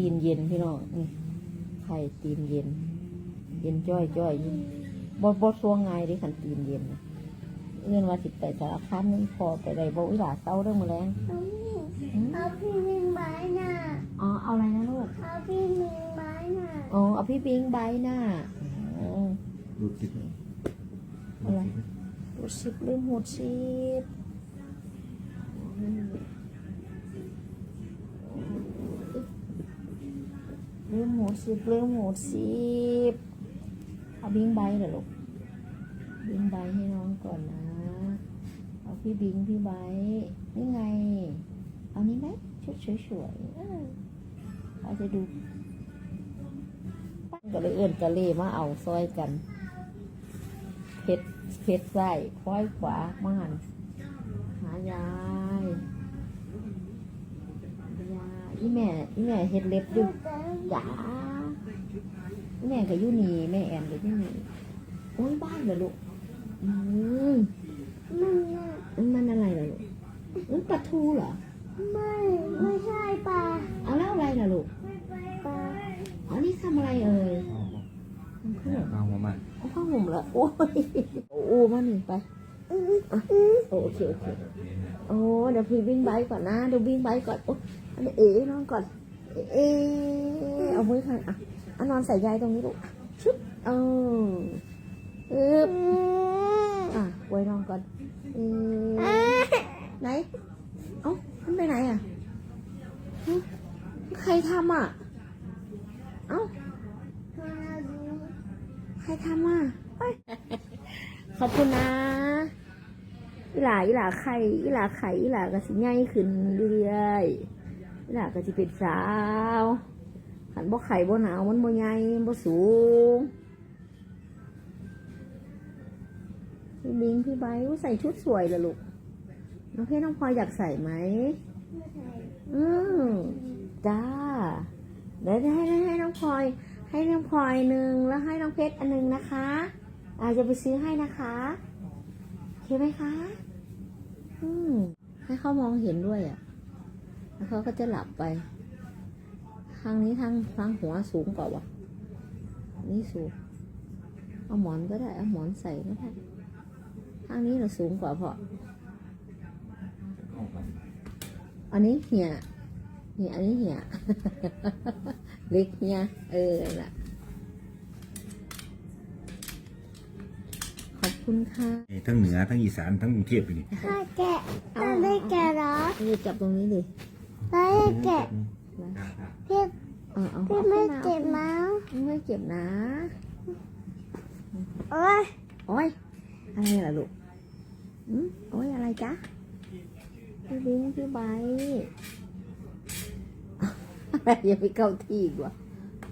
ตีนเย็นพี่น้องนี่ไข่ตีนเย็น เย็นจ้อยจ้อยอยู่บ่บ่ซวงไงายเดิขันตีนเย็นน่ะเอื้อนว่าสิไปสารคามนี่พอไปได้บ่อีหลาเศร้าเรื่องมือแรงเอานี่เอาพี่มิงไม้น่ะอ๋อเอาอะไรนะลูกเอาพี่มิงไม้น่ะอ๋อเอาพี่ปิงไบค์น่ะอ๋อดูสิอะไรหูดสิบลืมหูดสิบ มหูดสิบลืมหูดสิบเอาบิงไบเหรอลูกบิงไบให้น้องก่อนนะ เอาพี่บิงพี่ไบนี่ไง เอานี้ไหมชุดสวยๆเออเอาจะดูก็เลยเอื้อนกะเล่มาเอาซอยกันเพชรเพชรใส่ค้อยขวามาหันหายายยายอีแม่อีแม่เฮ็ดเล็บอยู่ จ๋าอีแม่ก็อยู่นี่แม่แอนก็อยู่นี่โอ้ยบ้านเหรอลูกอืมมันน่ะมันอะไรเหรอลูกมันปลาทูเหรอไม่ไม่ใช่ปลาเอาแล้วอะไรล่ะลูกปลาอ๋อนี่ทำอะไรเอ่ยทำขนมเอามามาเอาข้าวห่มเหรอโอ้ยโอ้มาหนึ่งไปอื้ออื้อโอเคโอเคโอ้เดี๋ยวพี่วิ่งไบค์ก่อนนะเดี๋ยววิ่งไบค์ก่อนโอ้อันนี้เอ๋นอนก่อน เอ๋เอามือค่ะอะอานอนใส่ยายตรงนี้ลูกชึบเอออึบอะไว้นอนก่อนเอ๋ไหน เอ้ามันไปไหนอะ ใครทำอะ เอ้า ใครทำอะเอ้ยขอบคุณนะอีหลาอีหลาไข่อีหลาไข่อีหลาก็สิใหญ่ขึ้นเรื่อยๆ หลาก็สิเป็นสาวขันบ่ไข่บ่หนาวมันบ่ใหญ่บ่สูงพี่บิงพี่ไบร์ทใส่ชุดสวยเลยลูกน้องเพชรน้องพลอยอยากใส่ไหมอืมจ้าเดี๋ยวให้ให้ให้น้องพลอย ให้น้องพลอยหนึ่งแล้วให้น้องเพชรอันหนึ่งนะคะอาจจะไปซื้อให้นะคะโอเคไหมคะ อืมให้เขามองเห็นด้วยอะ แล้วเขาก็จะหลับไป ทางนี้ทางทางหัวสูงกว่าวะนี่สูง เอาหมอนก็ได้ เอาหมอนใส่ก็ได้ ทางนี้เราสูงกว่าเพราะอันนี้เหี่ยเหี่ยอันนี้เหี่ยเล็กเหี่ยเออนั่นแหละขอบคุณค่ะ ทั้งเหนือทั้งอีสานทั้งกรุงเทพไปนี่ถ้าแกะต้องได้แกะเหรอนี่จับตรงนี้ดิ ได้แกะพี่เออเอาพี่เอาไม่ขึ้นมาเจ็บมั้งไม่เจ็บนะโอ้ยโอ้ยอะไรล่ะลูกอืมโอ้ยอะไรจ๊ะพี่บิงพี่ไบร์ทอะไรอย่าไปเข้าที่อีกว่า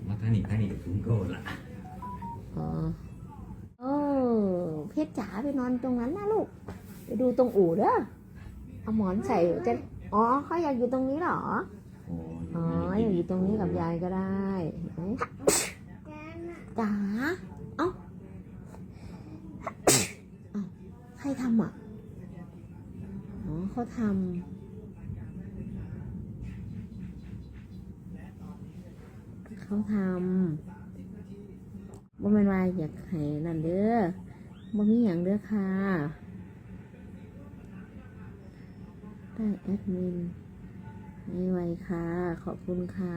มาท่านี่ท่านี่ถึงโกละอ๋อโอ้เพชรจ๋าไปนอนตรงนั้นนะลูก ไปดูตรงอู่เด้อเอาหมอนใส่จะ อ๋อเขาอยากอยู่ตรงนี้เหรอโอ้อ๋ออยากอยู่ตรงนี้กับยายก็ได้เห็นไหมจ๋าเอ้าเอ้าใครทำอะ อ๋อเขาทำเขาทำบ่แม่นว่าอยากให้นั่นเด้อบ่มีหยังเด้อค่ะ ได้แอดมินให้ไวค่ะ ขอบคุณค่ะ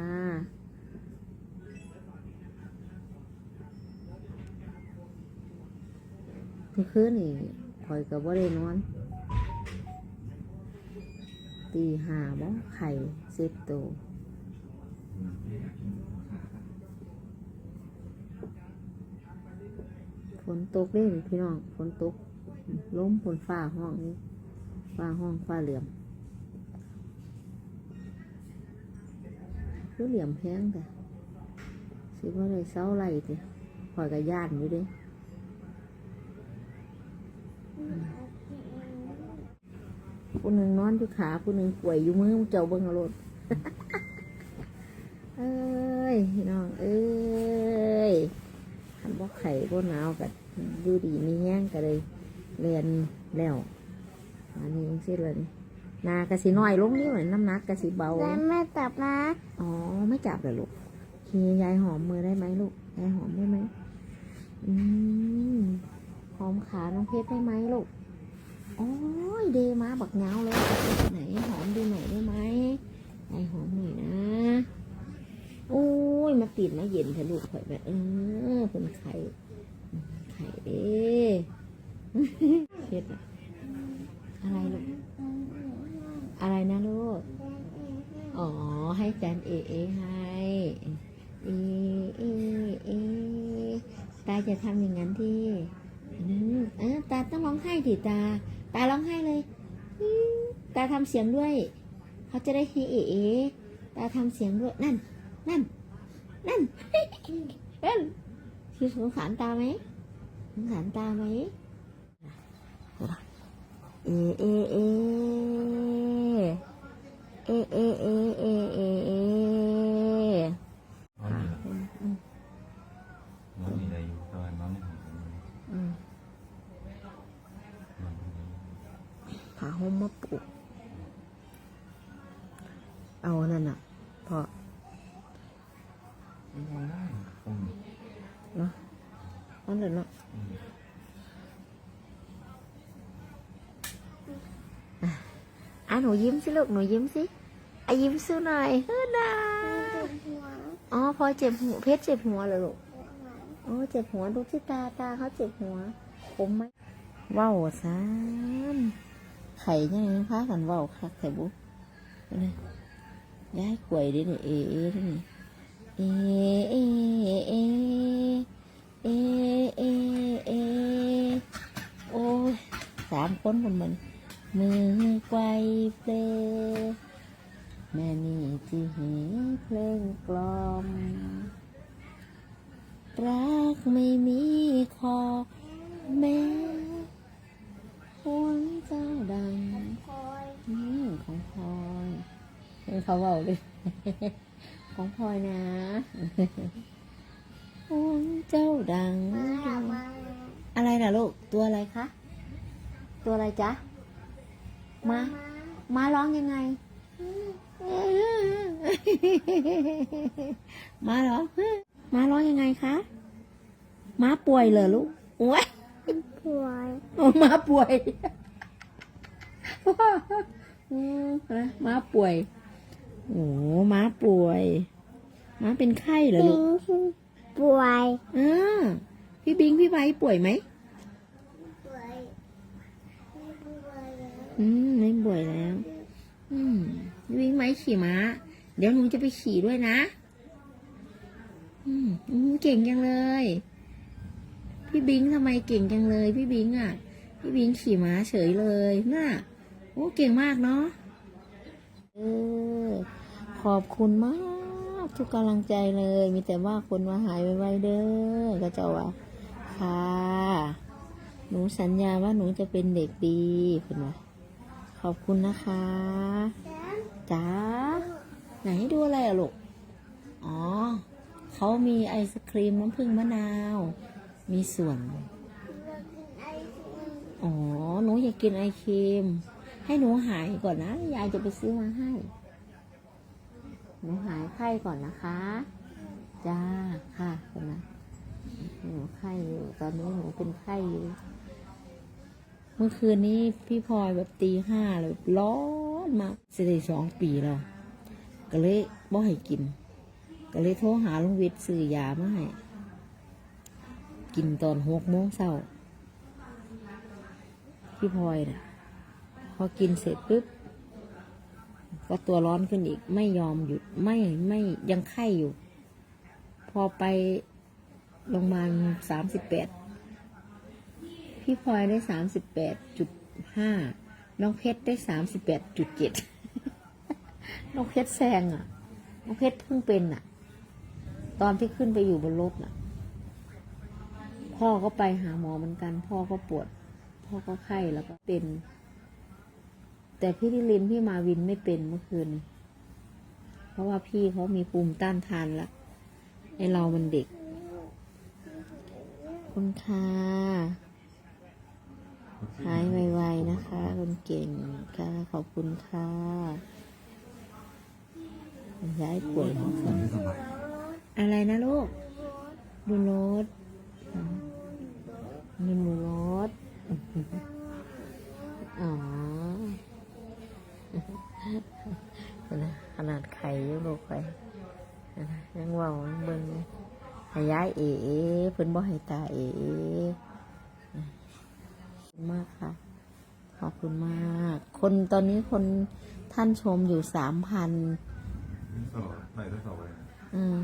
เมื่อคืนนี่คอยกับว่าได้นอน ตีหาบ่ไข่เซ็ตโตวฝนตกเด้นี่พี่น้อง ฝนตกล้มฝนฟ้าห้องนี่ฟ้าห้องฟ้าเหลี่ยม คือเหลี่ยมแพงแต่สิว่าเลยเศร้าไรติคอยกับย่านอยู่ด้ผู้หนึ่งนอนที่ขาผู้หนึ่งป่วยอยู่มือเจ้าเบิ้งรถเอ้ยน้องเอ้ยทันบ่ไข่บ่หนาวกันดูดีมีแห้งกันเลยเรียนแล้วอันนี้ยังสิเลย นากระสีน้อยลงนี่เหมือนน้ำหนักกระสีเบา แล้วแม่จับนะอ๋อ ไม่จับเลยลูกโอเคยายหอมมือได้ไหมลูก ยายหอมได้ไหมอืมหอมขาน้องเพชรได้ไหมลูก โอ้ยเดมาบักเงาเลย ไหนหอมดูหน่อยได้ไหมยายหอมหน่อยนะโอ้ยมาติดมาเย็นเถอะลูกข่อยแบบเออเป็นไข่ไข่เด้เพชรอะอะไรลูก อะไรนะลูก อ๋อ ให้แจนเอเอให้เอเอเอตาจะทำอย่างนั้นที่อืมเออตาต้องร้องไห้ดิตา ตาร้องไห้เลย ตาทำเสียงด้วย เขาจะได้เฮเอเอตาทำเสียงด้วย นั่น นั่น นั่นนั่นคือสงสารตาไหมสงสารตาไหมเอเอเอ เอเอเอเอเอเอน้องมีน้องมีอะไรอยู่ตอนน้องไม่ของผมอืมน้องมาปลูกเอานั่นน่ะพอม่ทำได้เนาะนั่นเลยเนาะอะ หนูยิ้มสิลูกหนูยิ้มสิอะยิ้มสู้หน่อยเฮ้ยนาอ๋อพอเจ็บหัวเพชรเจ็บหัวเหรอลูกโอ้เจ็บหัวดูที่ตาตาเขาเจ็บหัว ผมไหมว้าวซานไข่ยังไงพากันว้าวคักไข่บุ๊กนี่ย้ายกล้วยดิเนี่ยเอเอดิเนี่ยเอเอเอเอเอเอโอ้ยสามคนคนมัน มือไกวเพลงแม่นี่จีหีเพลงกลอม รักไม่มีขอบแม่ห่วงเจ้าดังคอยอืมของพลอยเป็นเขาเบาเลยของพลอยนะห่วงเจ้าดังมามาอะไรล่ะลูก ตัวอะไรคะ ตัวอะไรจ๊ะ มา มาร้องยังไง มาเหรอมาร้องยังไงคะม้าป่วยเหรอลูกโอ้ยป่วยโอ้ม้าป่วยอืมนะม้าป่วย โอ้ม้าป่วย ม้าเป็นไข้เหรอบิลูกงป่วยอ่าพี่บิงพี่ไบร์ทป่วยไหม ป่วยป่วยแล้ว อืมไม่ป่วยแล้ว อืมพี่บิงไหมขี่ม้า เดี๋ยวหนูจะไปขี่ด้วยนะอืมอืมเก่งจังเลย พี่บิงทำไมเก่งจังเลย พี่บิงอะ พี่บิงขี่ม้าเฉยเลยน่ะโอ้เก่งมากเนาะเออขอบคุณมาก ทุกกำลังใจเลย มีแต่ว่าคนมาหายไวๆเด้อก็เจ้าว่าค่ะ หนูสัญญาว่าหนูจะเป็นเด็กดีคุณว่า ขอบคุณนะคะ จ้า ไหนให้ดูอะไรอะลูก อ๋อ เขามีไอศครีมน้ำผึ้งมะนาว มีส่วน อ๋อ หนูอยากกินไอครีม ให้หนูหายก่อนนะ ยายจะไปซื้อมาให้ หนูหายไข้ก่อนนะคะ จ้า ค่ะคุณนะหนูไข้อยู่ ตอนนี้หนูเป็นไข้อยู่เมื่อคืนนี้พี่พลอยแบบตีห้าเลยร้อนมากจะได้สองปีแล้วก็เลยบ่ให้กิน ก็เลยโทรหาลุงวิทย์ซื้อยามาให้กินตอนหกโมงเช้าพี่พลอยนะพอกินเสร็จปุ๊บก็ตัวร้อนขึ้นอีกไม่ยอมหยุดไม่ไม่ยังไข้อยู่ พอไปโรงพยาบาลสามสิบแปด พี่พลอยได้สามสิบแปดจุดห้าน้องเพชรได้สามสิบแปดจุดเจ็ดน้องเพชรแซงอะ น้องเพชรเพิ่งเป็นอะ ตอนที่ขึ้นไปอยู่บนรถน่ะ พ่อก็ไปหาหมอเหมือนกัน พ่อก็ปวด พ่อก็ไข้แล้วก็เป็น แต่พี่ดิลินพี่มาวินไม่เป็นเมื่อคืน เพราะว่าพี่เขามีภูมิต้านทานล้วไอเรามันเด็กคุณค่ะ หายไวยนะคะคนเก่งค่ะขอบคุณค่ะย้ายป่วยนะคะไม่สบายอะไรนะลูก ดูรถดูรถอ๋อขนาดไข่ยังลูกไขยังเว่ายังเบิ่งย้ายเอ๋เพิ่นบ่ให้ตาเอ๋ มากค่ะ ขอบคุณมาก คนตอนนี้คนท่านชมอยู่สามพันนี่สอบไหนได้สอบอะไรอืม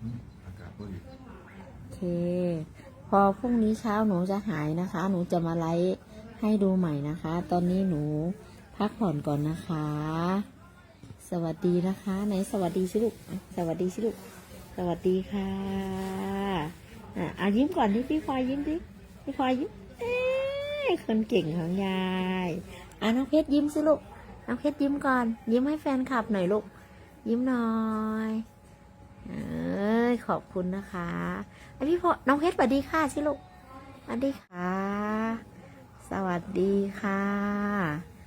อืมอากาศก็ดีโอเค พอพรุ่งนี้เช้าหนูจะหายนะคะ หนูจะมาไลฟ์ให้ดูใหม่นะคะ ตอนนี้หนูพักผ่อนก่อนนะคะ สวัสดีนะคะไหนสวัสดีสิลูกอะสวัสดีสิลูกสวัสดีค่ะ อะอะยิ้มก่อนดิพี่พลอยยิ้มดิพี่พลอยยิ้มเอ้ย คนเก่งของยายอะน้องเพชรยิ้มสิลูก น้องเพชรยิ้มก่อน ยิ้มให้แฟนคลับหน่อยลูก ยิ้มหน่อยเอ้ยขอบคุณนะคะอันพี่พอน้องเพชรสวัสดีค่ะสิลูกสวัสดีค่ะ สวัสดีค่ะ